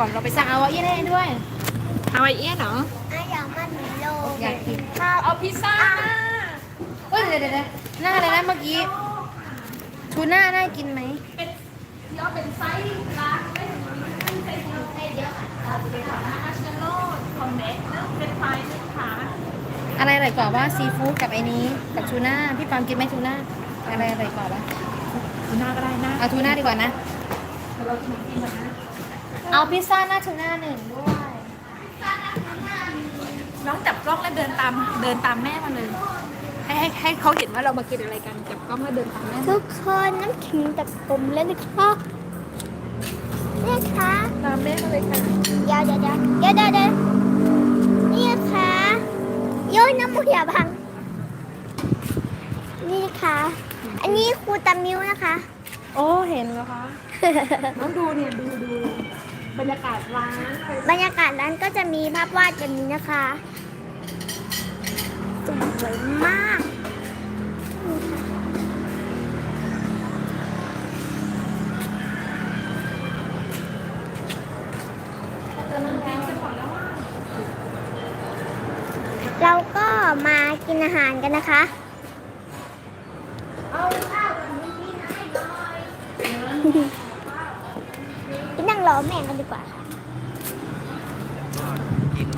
ก่อนเราไปสั่งเอาเอี้ยนให้ด้วยเอาไอเอี้ยนเหรอไอ้อยากมันโลอยากกินข้าวเอาพิซซ่าเฮ้ยเดี๋ยวเดี๋ยวเดี๋ยวหน้าอะไรนะเมื่อกี้ทูน่าน่ากินไหมย่อเป็นไซส์กลางไม่ถึงไซส์ไซส์เดียวกันเอาไปก่อนนะอาชโนคอมเน็กแล้วเป็นไฟล์ลูกค้าอะไรอร่อยกว่าว่าซีฟู้ดกับไอ้นี้กับทูน่าพี่ปามกินไหมทูน่าอะไรอร่อยกว่าว่าดูหน้าก็ได้นะเอาทูน่าดีกว่านะเรากินกินแบบนั้น เอาพิซซ่าหน้าทูน่าหนึ่งด้วย น้องจับกล้องแล้วเดินตามเดินตามแม่มาเลย ให้ให้ให้เขาเห็นว่าเรามากินอะไรกันจับกล้องแล้วเดินตามแม่มาทุกคนน้ำขิงจากผมแล้วนะคะนี่ค่ะตามแม่มาเลยค่ะเดี๋ยวเดี๋ยวเดี๋ยวเดี๋ยวเดี๋ยวเดี๋ยวนี่ค่ะโย้ยน้ำมูกอย่าบัง นี่ค่ะอันนี้ครูตามิวนะคะ โอ้เห็นแล้วคะ น้องดูเนี่ยดูดู บรรยากาศร้านบรรยากาศร้านก็จะมีภาพวาดแบบนี้นะคะสวยมากเราก็มากินอาหารกันนะคะ เอาข้าวกับนี้พี่ให้หน่อยพี่นั่งรอแม่กันดีกว่าค่ะ กิน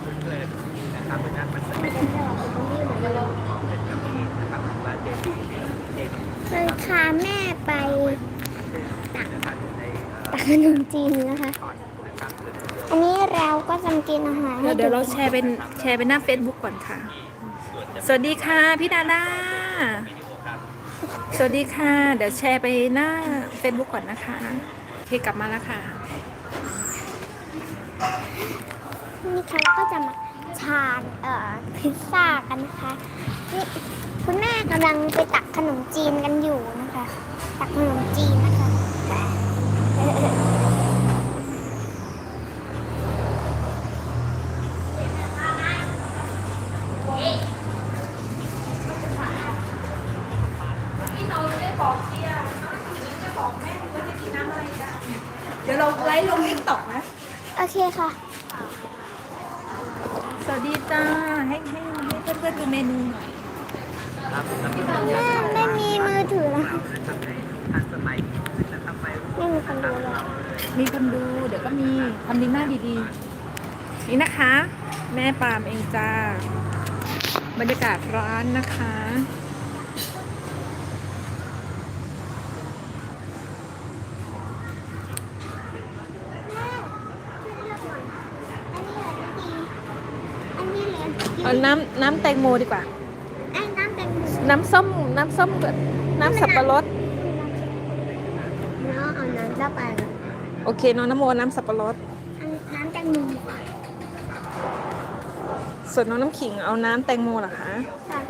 เพลินๆนะครับเพราะฉะนั้นมันจะไม่ได้เป็นกะทินะครับร้านเจดีเจดี เคยพาแม่ไป นะครับอยู่ใน ตัก ขนมจีนนะคะก่อนนะครับอันนี้เราก็จะมากินอาหารให้เดี๋ยวเรากันแชร์เป็นแชร์เป็นหน้า Facebook ก่อนค่ะ สวัสดีค่ะพี่ดาด้าสวัสดีค่ะ เดี๋ยวแชร์ไปหน้า Facebook ก่อนนะคะโอเคกลับมาแล้วค่ะ นี่ค่ะเราก็จะมาทานเอ่อพิซซ่ากันนะคะนี่คุณแม่กำลังไปตักขนมจีนกันอยู่นะคะ ตักขนมจีนนะคะ เดี๋ยวเราไลฟ์ลงทิกตอกนะ โอเคค่ะ สวัสดีจ้า ให้ให้ให้เพื่อนๆดูเมนูหน่อยครับแล้วมีแม่ไม่มีมือถือแล้วเรานะครับในทันสมัยนะครับ ไปไม่มีคนดูเลยมีคนดู เดี๋ยวก็มีทำดีหน้าดีๆ นี่นะคะ แม่ปาล์มเองจ้า บรรยากาศร้านนะคะอันนี้เหลือกี่เอาน้ำน้ำแตงโมดีกว่าไอ้น้ำแตงโมน้ำส้ม น้ำส้มกับน้ำสับปะรดเนาะเอาน้ำเข้าไปโอเคน้องน้ำโมน้ำสับปะรด อันน้ำแตงโมส่วนน้องน้ำขิงเอาน้ำแตงโมเหรอคะ ค่ะ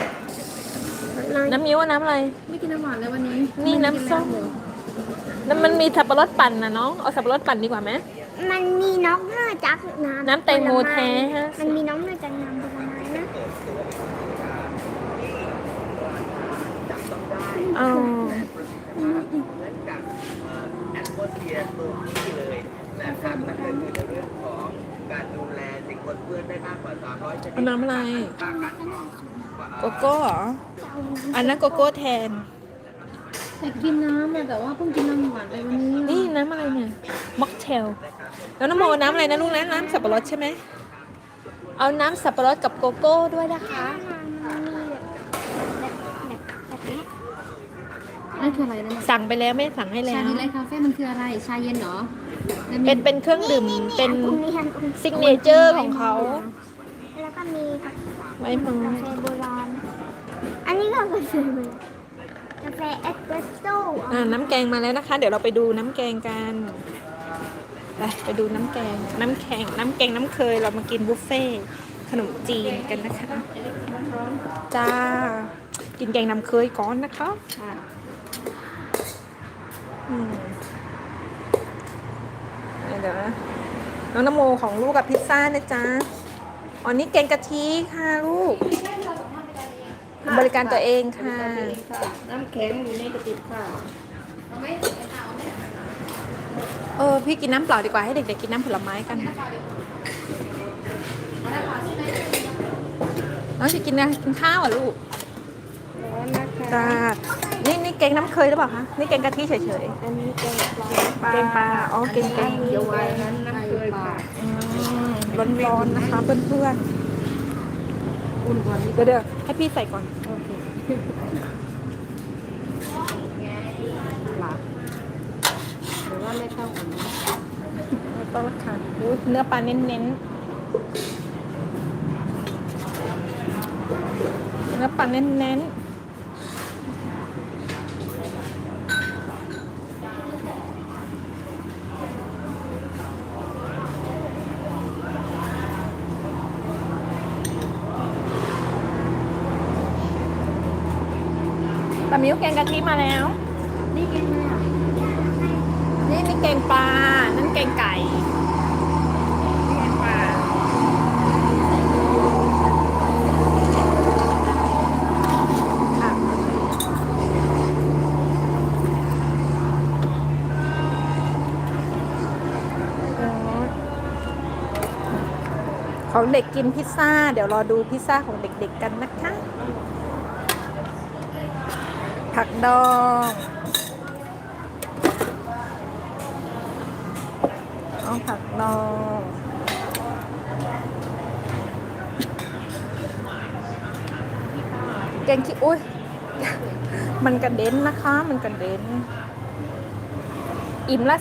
น้ำมิ้วว่าน้ำอะไร ไม่กินน้ำหวานเลยวันนี้นี่น้ำส้มน้ำมันมีสับปะรดปั่นนะน้อง เอาสับปะรดปั่นดีกว่าไหม มันมีน้องเนื้อจากน้ำน้ำแตงโมแท้ฮะ มันมีน้องเนื้อจากน้ำผลไม้นะอ๋อ กับแอดโมสเฟียร์ตัวนี้เลยนะครับนั่นก็คือในเรื่องของการดูแลสิ่งปนเปื้อนได้มากกว่า 300ชนิเอาดน้ำอะไรต่างกันโกโก้เหรอ อันนั้นโกโก้แทน แต่กินน้ำอะแต่ว่าเพิ่งกินน้ำหวานไปวันนี้นี่น้ำอะไรเนี่ยม็อกเทล แล้วน้ำโมเอาน้ำอะไรนะลูกนะน้ำสับปะรดใช่ไหม เอาน้ำสับปะรดกับโกโก้ด้วยนะคะ นั่นคืออะไรนะสั่งไปแล้วแม่สั่งให้แล้ชาว ดีไลท์คาเฟ่มันคืออะไร ชาเย็นเหรอแล้วมีเป็นเป็นเครื่องดื่มเป็นคุณมีทันคุณซิกเนเจอร์ของเขาแล้วก็มีกาไว้มือแฟโบราณ อันนี้ก็กาแฟโบราณกาแฟเอสเปรสโซ่อ่าน้ำแกงมาแล้วนะคะ เดี๋ยวเราไปดูน้ำแกงกันไปไปดูน้ำแกง น้ำแข็งน้ำแกงน้ำเคยเรามากินบุฟเฟ่ต์ขนมจีนกันนะคะ จ้า กินแกงน้ำเคยก่อนนะคะ ค่ะอืม เดี๋ยวนะน้องนโมของลูกกับพิซซ่านะจ๊ะอ๋อนี่แกงกะทิค่ะลูก บริการตัวเองค่ะ น้ำแข็งอยู่ในกระติกค่ะเออพี่กินน้ำเปล่าดีกว่าให้เด็กๆกินน้ำผลไม้กันน้องจะกินนะกินข้าวเหรอะลูกร้อนนะคะจ้า นี่นี่แกงน้ำเคยหรือเปล่าคะนี่แกงกะทิเฉยอันนี้แกงปลาๆแกงปลาอ๋อแกงแกง เดี๋ยวไว้นั้นน้ำเคยค่ะร้อนๆนะคะเพื่อนอุ่นกว่านี้ๆเดี๋ยวเดี๋ยวให้พี่ใส่ก่อน โอเคหลับหรือว่าไม่เข้ากันนะไม่ต้องละค่ะอุ๊ยเนื้อปลาเน้นๆ เนื้อปลาเน้นๆ มิ้วแกงกะทิมาแล้ว นี่กินไหมอะนี่นี่แกงปลา นั่นแกงไก่แกงปลา ค่ะ ของเด็กกินพิซซ่า เดี๋ยวรอดูพิซซ่าของเด็กๆกันนะคะ ผักดองเอาผักดองแกงขี้อุ้ยมันกระเด็นนะคะ มันกระเด็น อิ่มละ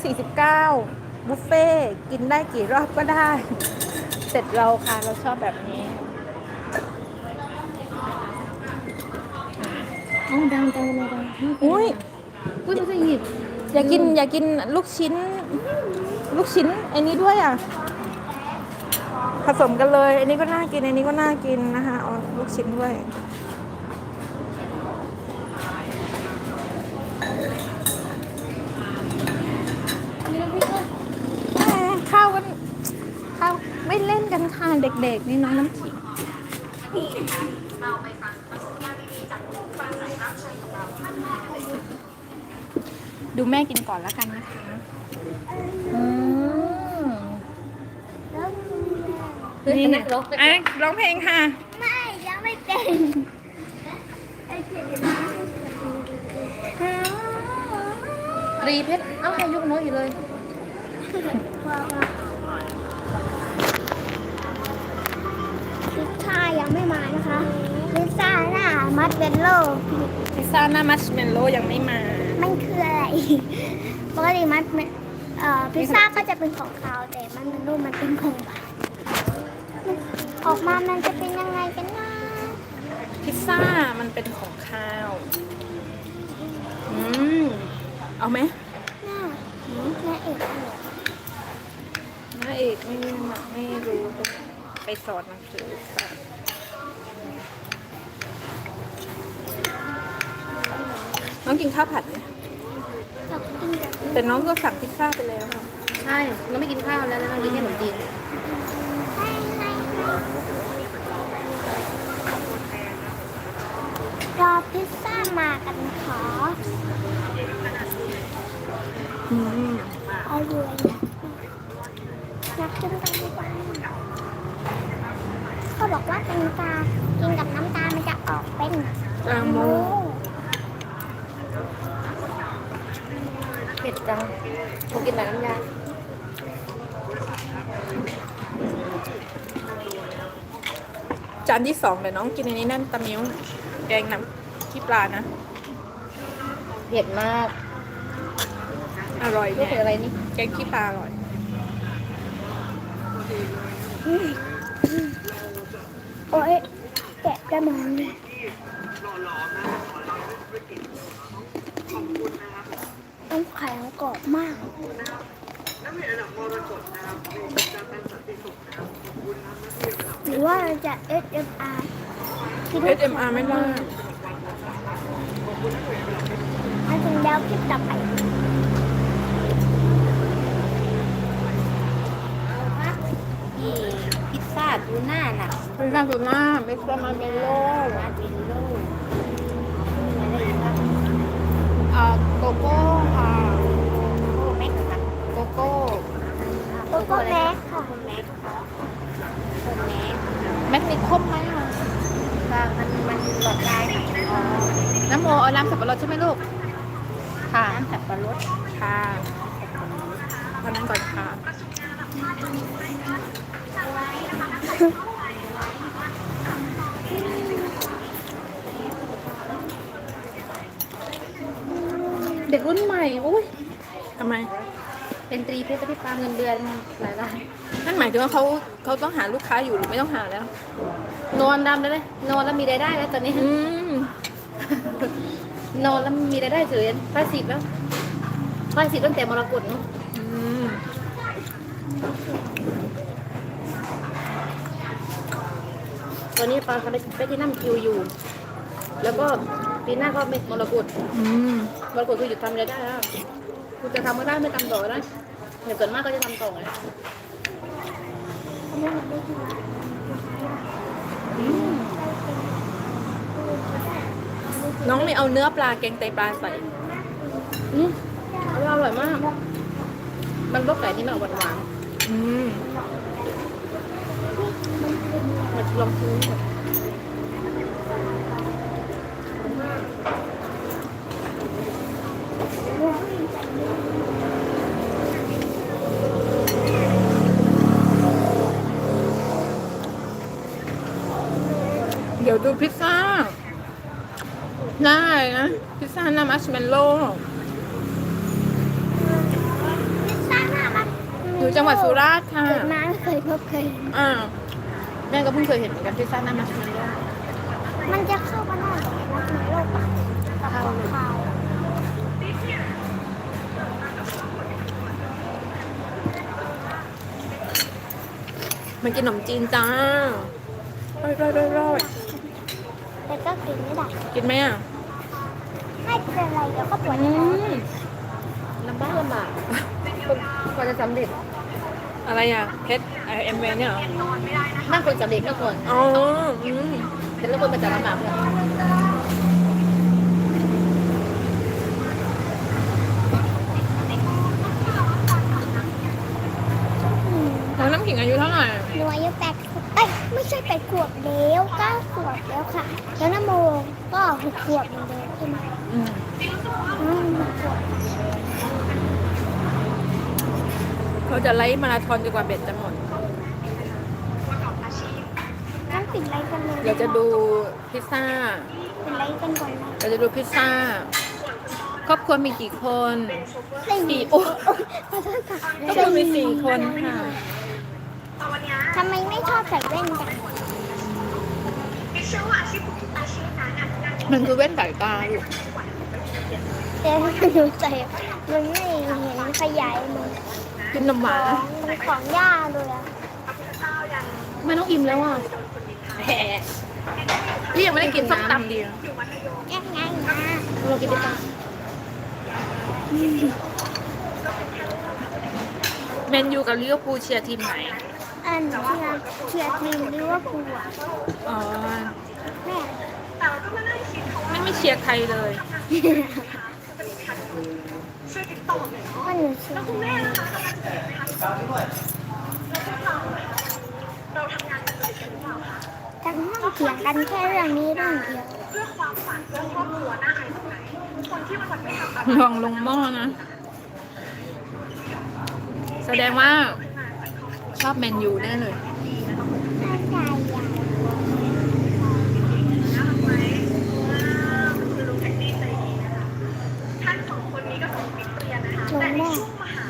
49 บุฟเฟ่กินได้กี่รอบก็ได้ เสร็จเราค่ะ เราชอบแบบนี้ อ๋อดังจังเลยดังอุ้ยอุ้ยมันจะหยิบอยากกินอยากกินลูกชิ้น ลูกชิ้นไอ้นี้ด้วยอะผสมกันเลย อันนี้ก็น่ากิน อันนี้ก็น่ากินนะคะเอาลูกชิ้นด้วยแหมข้าวกันข้าวไม่เล่นกันค่ะเด็กๆ นี่น้องน้ำขิง ดูแม่กินก่อนแล้วกันนะคะอืมแล้วนี่นักร้องอะร้องเพลงค่ะ ไม่ยังไม่เป็นไอ้เจ็ดรีเพชรเอ้าอายุน้อยอยู่เลย พิซซ่ายังไม่มานะคะ พิซซ่าหน้ามัดเบลโลพิซซ่าหน้ามัชเมลโล่ยังไม่มา มันคืออะไร ปกติมัดเมลเอ่อพิซซ่าก็จะเป็นของคาวแต่มันเบลโลมันเป็นของหวานออกมามันจะเป็นยังไงกันนะพิซซ่ามันเป็นของข้าว อืม เอาไหมน่าน่าเอกเลยน้าเอกไม่ไม่รู้ ไปสอนหนังสือค่ะน้องกินข้าวผัดไหมชอบกิน แบบแต่น้องก็สั่งพิซซ่าไปแล้วค่ะใช่เราไม่กินข้าวแล้วแล้วเรากินแค่ขนมจีนให้ให้รอพิซซ่ามากันขออืมเอาเลยนักกินกันดีกว่าเขาบอกว่าเป็นตากินกับน้ำตาลมันจะออกเป็นแตงโม เผ็ด จังผมกินแต่น้ำยาจานที่สองเดี๋ยวน้องกินอันนี้นั่นตะมิ้วแกงน้ำขี้ปลานะ เผ็ดมาก อร่อยนี่เนี่ยคืออะไรนี่ แกงขี้ปลาอร่อย โอ้ยแกะกระมองเลยต้องไข่ก รอบมากหรือว่าเราจะ SMR คิดว่า SMR ไม่ได้มาถึงแล้วคลิปต่อไปนี่พิซซ่าทูน่าน่ะพิซซ่าทูน่าเมกซ์มาเมโล่มาจินโล่อ่าโกโก้ค่ะ โอ้แม็กซ์ค่ะโกโโก้โกโก้แม็กค่ะแม็กนี่คมไหมอะบางมันมันหลอดได้ค่ะอ๋อน้ำโมเอาน้ำสับปะรดใช่ไหมลูก ค่ะน้ำสับปะรดค่ะตอนนั้นก่อนค่ะเด็กรุ่นใหม่ อุ้ยทำไม เป็นตรีเพชรพิพาเงินเดือนหลายล้านนั่นหมายถึงว่าเขาเขาต้องหาลูกค้าอยู่หรือไม่ต้องหาแล้ว นอนดำได้เลยนอนแล้วมีรายได้แล้วตอนนี้ อืมนอนแล้วมีรายได้เฉยพาสิบแล้วพาสิบตั้งแต่มรกตเนอะอืมตอนนี้ปาเขาได้ไปที่นั่งคิวอยู่ แล้วก็ปีหน้าก็ไม่มรกตอืมมรกตคือหยุดทำรายได้แล้ว คุณจะทำก็ได้ไม่ทำต่อก็ได้แต่ส่วนมากก็จะทำต่อไงน้องไม่เอาเนื้อปลาแกงไตปลาใส่อืมอร่อยมาก มันรสไก่นี่มันออกหวานอืมๆมันลองซื้อแบบ เดี๋ยวดูพิซซ่า ได้นะ พิซซ่าหน้ามัชเมลโล่สร้างหน้ามันอยู่จังหวัดสุราษฎร์ค่ะเกิดมาไม่เคยพบเคยอ่าแม่ก็เพิ่งเคยเห็นเหมือนกันพิซซ่าหน้ามัชเมลโล่มันจะเข้ามาได้กับรักในโลกปะกับของเขามากินขนมจีนจ้าร่อยร่อยร่อยร่อยแต่ก็กินไม่ได้ กินไหมอะไม่ เป็นไรเดี๋ยวก็ปวดอืท้องมลำบากลำบากกว่าจะสำเร็จอะไรอะเพชรเอ็มเวเนี่ยเหรอนั่งคนสำเร็จก็ก่อนอ๋ออืมแต่ละคนมันจะลำบากเลยแล้วน้ำขิงอายุเท่าไหร่หนูอายุแปดขวบเอ้ยไม่ใช่แปดขวบแล้วเก้าขวบแล้วค่ะ แล้วน้ำโมก็หกขวบเหมือนเดิมใช่ไหมอืม อืมหกขวบเราจะไล่มาราธอนจนกว่าเบ็ดจะหมดงั้นปิดไลฟ์กันเลยเราจะดูพิซซ่าปิดไลฟ์กันก่อนนะเราจะดูพิซซ่า ครอบครัวมีกี่คนสี่โอ้ยขอโทษค่ะครอบครัวมีสี่คนค่ะทำไมไม่ชอบใส่แว่นจังมันคือแว่นสายตาอยู่ แต่ถ้าหนูใส่มันไม่เห็นขยายมันกินนมหวานของมันของย่าเลยอะไม่ต้องอิ่มแล้วอะแหะพี่ยังไม่ได้กินส้มตำดีแง่ไงนะเรากินได้ปะเมนยูกับลิเวอร์พูลเชียร์ทีมไหน อันเชียร์เชียร์ทีมลิเวอร์พูลอะอ๋อ แม่ ไม่ไม่เชียร์ใครเลย ว่าหนูเชียร์ทั้งห้องเถียงกันแค่เรื่องนี้เรื่องเดียวเพื่องลงหม้อนะ แสดงว่าชอบแมนยูแน่เลย น่าใจอะหนูแม่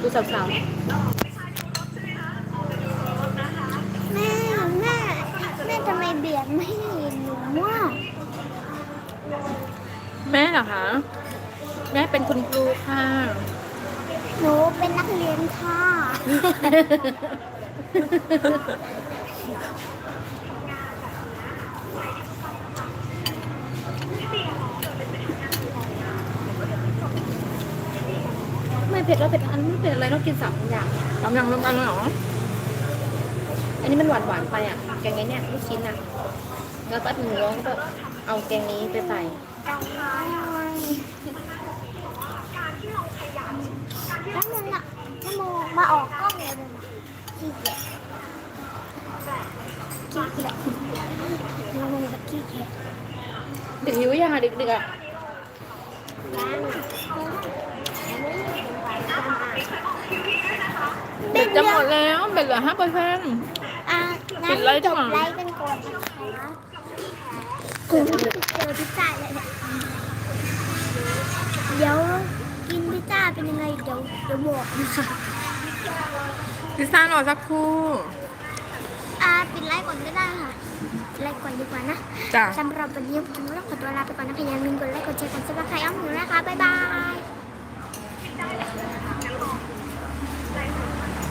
ดูสาวๆ แม่แม่แม่ทำไมเบียดไม่ให็นหนูว่าแม่เหรอคะแม่เป็นคุณครูค่ะ หนูเป็นนักเรียนค่ะ ผ็ดแล้วเผ็ดอันไม่เผ็ดอะไรต้องกินสามอย่างทำยังรวมกันเลยเหรออันนี้มันหวานหวานๆไปอะแกงไอ้เนี่ยลูกชิ้นอะแล้วตัดหมูแล้วก็เอาแกงนี้ไปใส่แล้วนึงอะชั่วโมงมาออกกล้องเลยนะขี้เกียจขี้เกียจชั่วโมงแบบขี้เกียจเด็กหิวยังอะเด็กๆอะเบ็ ดจะหมดแล้วเบ็ดเหลือห้าเปอร์เซ็นต์ อะปิงั้นดไลฟ์จบก่อน ไลฟ์กันก่อนนะคะคุณเจอพิซซ่าเลยเนี่ยเดี๋ยวกินพิซซ่าเป็นยังไงเดี๋ยวเดี๋ยวบอกนะคะพิซซ่ารอสักครู่อ่าปิดไลฟ์ก่อนก็ได้ค่ะปิดไลฟ์ก่อนดีกว่านะจ้ะสำหรับวันนี้ผมต้องขอตัวลาไปก่อนนะคะอย่าลืมกดไลค์กดแชร์กดซับสไครต์อ้อมหนูนะคะบ๊ายบาย